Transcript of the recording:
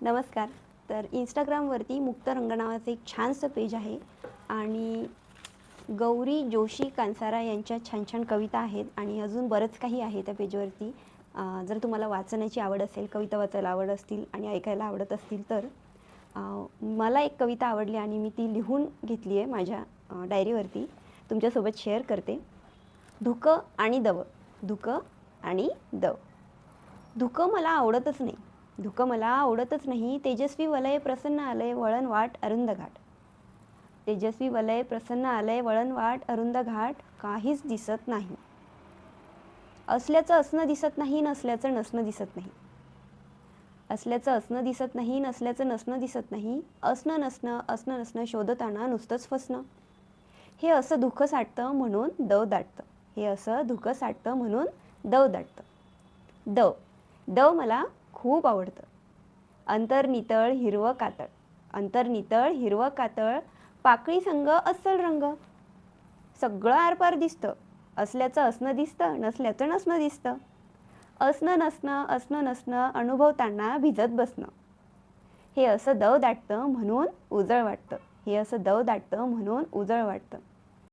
नमस्कार. तर इंस्टाग्रामवरती मुक्तरंग नावाचं एक छानसं पेज आहे आणि गौरी जोशी कांसारा यांच्या छान छान कविता आहेत आणि अजून बरंच काही आहे त्या पेजवरती जर तुम्हाला वाचण्याची आवड असेल कविता वाचायला आवड असतील आणि ऐकायला आवडत असतील तर मला एक कविता आवडली आणि मी ती लिहून घेतली आहे माझ्या डायरीवरती तुमच्यासोबत शेअर करते. धुकं आणि दव. धुकं आणि दव. धुकं मला आवडतच नाही. धुकं मला आवडतच नाही. तेजस्वी वलय प्रसन्न आलय वळण वाट अरुंद घाट. तेजस्वी वलय प्रसन्न आलय वळण वाट अरुंद घाट काहीच दिसत नाही. असल्याचं असणं दिसत नाही नसल्याचं नसणं दिसत नाही. असल्याचं असणं दिसत नाही नसल्याचं नसणं दिसत नाही. असणं नसणं असणं नसणं शोधताना नुसतंच फसणं. हे असं दुःख साठतं म्हणून दव दाटतं. हे असं दुःख साठतं म्हणून दव दाटतं. दव. दव मला खूप आवडतं. अंतर्नितळ हिरवं कातळ. अंतर्नितळ हिरवं कातळ पाकळी संग अस्सल रंग. सगळं आरपार दिसतं. असल्याचं असणं दिसतं नसल्याचं नसणं दिसतं. असणं नसणं असणं नसणं अनुभवताना भिजत बसणं. हे असं दव दाटतं म्हणून उजळ वाटतं. हे असं दव दाटतं म्हणून उजळ वाटतं.